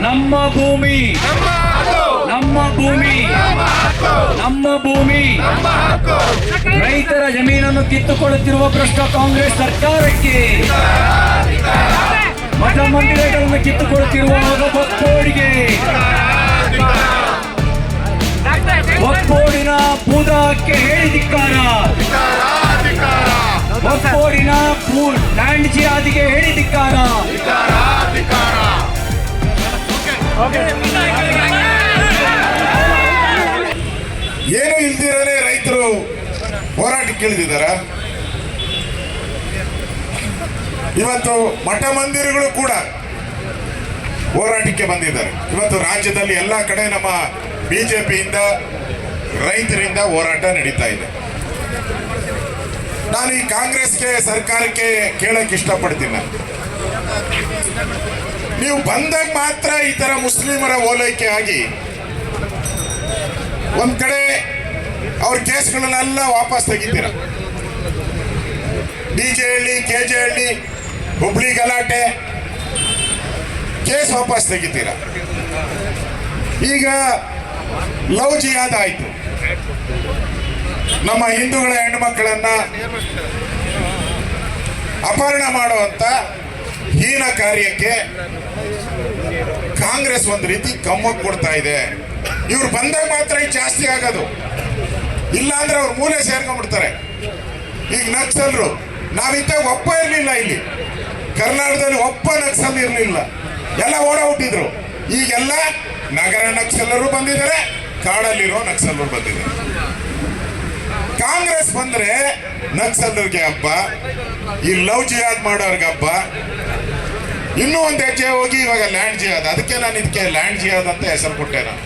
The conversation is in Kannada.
ನಮ್ಮ ಭೂಮಿ. ನಮ್ಮ ಭೂಮಿ. ನಮ್ಮ ಭೂಮಿ. ರೈತರ ಜಮೀನನ್ನು ಕಿತ್ತುಕೊಳ್ಳುತ್ತಿರುವ ಭ್ರಷ್ಟ ಕಾಂಗ್ರೆಸ್ ಸರ್ಕಾರಕ್ಕೆ ಮಠ ಮಂದಿರಗಳನ್ನು ಕಿತ್ತುಕೊಳ್ಳುತ್ತಿರುವ ಒಪ್ಪೋಡಿಗೆ ಒಪ್ಪೋಡಿನ ಬೂದಕ್ಕೆ ಹೇಳಿದಿಕ್ಕಾರ ಒಪ್ಪೋಡಿನ ಭೂ ಲ್ಯಾಂಡ್ ಜಿಯಾದಿಗೆ ಹೇಳಿದಿಕ್ಕಾರ ಏನು ಇಲ್ದಿರಲೇ ರೈತರು ಹೋರಾಟ ಇಳಿದಿದ್ದಾರ ಇವತ್ತು ಮಠ ಮಂದಿರಗಳು ಕೂಡ ಹೋರಾಟಕ್ಕೆ ಬಂದಿದ್ದಾರೆ. ಇವತ್ತು ರಾಜ್ಯದಲ್ಲಿ ಎಲ್ಲ ಕಡೆ ನಮ್ಮ ಬಿಜೆಪಿಯಿಂದ ರೈತರಿಂದ ಹೋರಾಟ ನಡೀತಾ ಇದೆ. ನಾನು ಈ ಕಾಂಗ್ರೆಸ್ಗೆ ಸರ್ಕಾರಕ್ಕೆ ಕೇಳಕ್ಕೆ ಇಷ್ಟಪಡ್ತೀನಿ. ನೀವು ಬಂದಾಗ ಮಾತ್ರ ಈ ತರ ಮುಸ್ಲಿಮರ ಓಲೈಕೆ ಆಗಿ ಒಂದ್ ಕಡೆ ಅವ್ರ ಕೇಸ್ಗಳನ್ನೆಲ್ಲ ವಾಪಸ್ ತೆಗಿತೀರ. D J Halli, K J Halli, Hubli ಗಲಾಟೆ, ಕೇಸ್ ವಾಪಸ್ ತೆಗಿತೀರ. ಈಗ ಲವ್ ಜಿಯಾದ ಆಯ್ತು. ನಮ್ಮ ಹಿಂದೂಗಳ ಹೆಣ್ಮಕ್ಕಳನ್ನ ಅಪಹರಣ ಮಾಡುವಂತ ಹೀನ ಕಾರ್ಯಕ್ಕೆ ಕಾಂಗ್ರೆಸ್ ಒಂದು ರೀತಿ ಕಮ್ಮಕ್ ಕೊಡ್ತಾ ಇದೆ. ಇವ್ರು ಬಂದಾಗ ಮಾತ್ರ ಜಾಸ್ತಿ ಆಗೋದು. ಇಲ್ಲ ಅಂದ್ರೆ ಅವ್ರು ಮೂಲೆ ಸೇರ್ಕೊಂಡ್ಬಿಡ್ತಾರೆ. ಈಗ ನಕ್ಸಲ್ರು ನಾವಿದ್ದಾಗ ಒಪ್ಪ ಇರಲಿಲ್ಲ ಇಲ್ಲಿ. ಕರ್ನಾಟಕದಲ್ಲಿ ಒಪ್ಪ ನಕ್ಸಲ್ ಇರಲಿಲ್ಲ. ಎಲ್ಲ ಓಡಾಡ್ಬಿಟ್ಟಿದ್ರು ಈಗೆಲ್ಲ ನಗರ ನಕ್ಸಲರು ಬಂದಿದ್ದಾರೆ, ಕಾಡಲ್ಲಿರೋ ನಕ್ಸಲರು ಬಂದಿದ್ದಾರೆ. ಕಾಂಗ್ರೆಸ್ ಬಂದ್ರೆ ನಕ್ಸಲರಿಗೆ ಹಬ್ಬ, ಈ ಲವ್ ಜಿಹಾದ್ ಮಾಡೋರ್ಗೆ ಹಬ್ಬ ಇನ್ನೂ ಒಂದು ಹೆಜ್ಜೆ ಹೋಗಿ ಇವಾಗ ಲ್ಯಾಂಡ್ ಜಿಯಾದ ಅದಕ್ಕೆ ನಾನು ಇದಕ್ಕೆ ಲ್ಯಾಂಡ್ ಜಿಯಾದ ಅಂತ ಹೆಸರು ಕೊಟ್ಟೆ ನಾನು.